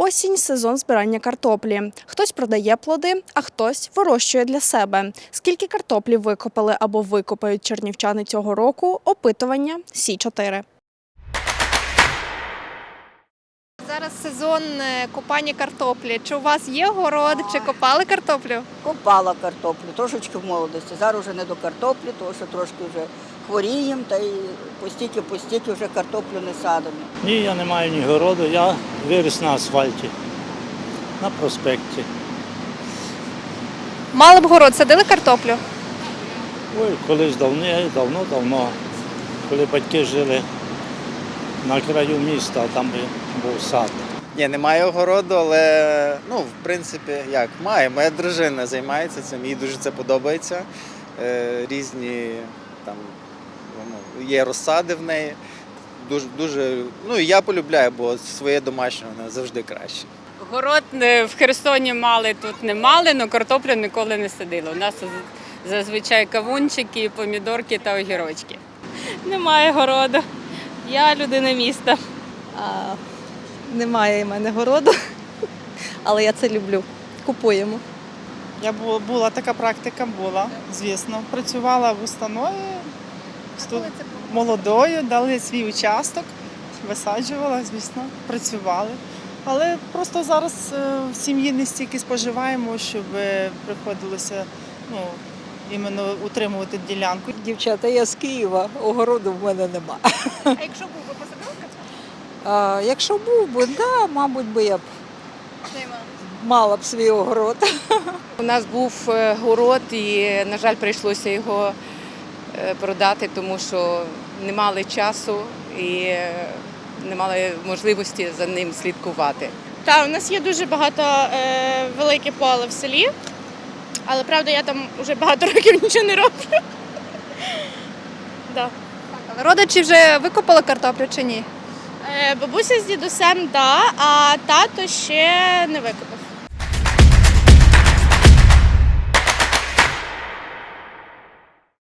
Осінь сезон збирання картоплі. Хтось продає плоди, а хтось вирощує для себе. Скільки картоплі викопали або викопають чернівчани цього року? Опитування Сі 4 Зараз сезон е, копання картоплі. Чи у вас є город, чи копали картоплю? Копала картоплю, трошечки в молодості. Зараз вже не до картоплі, тому що трошки вже хворіємо, та й постійки-постійки вже картоплю не садимо. Ні, я не маю ні городу, я виріс на асфальті, на проспекті. Мали б город, садили картоплю. Ой, колись давно, давно, давно, коли батьки жили на краю міста, там був сад. Ні, немає огороду, але ну, в принципі, як має. Моя дружина займається цим, їй дуже це подобається. Е, різні там ну, є розсади в неї. Дуже, дуже, ну і я полюбляю, бо своє домашнє воно завжди краще. Город в Херсоні мали, тут не мали, але картоплю ніколи не садили. У нас зазвичай кавунчики, помідорки та огірочки. Немає городу. Я людина міста. А, немає в мене городу, але я це люблю. Купуємо. Я була, була така практика, була, звісно. Працювала в установі сту- молодою, дали свій участок, висаджувала, звісно, працювали. Але просто зараз е, в сім'ї не стільки споживаємо, щоб е, приходилося ну, іменно утримувати ділянку. Дівчата, я з Києва, огороду в мене нема. А якщо був, ви посадили? А, якщо був би, да, мабуть, би я б мала б свій огород. У нас був е, город, і, на жаль, прийшлося його е, продати, тому що не мали часу і е, не мали можливості за ним слідкувати. Та у нас є дуже багато е, велике поле в селі, але правда я там вже багато років нічого не роблю. Да. Але родичі вже викопали картоплю чи ні? Е, бабуся з дідусем, да, а тато ще не викопав.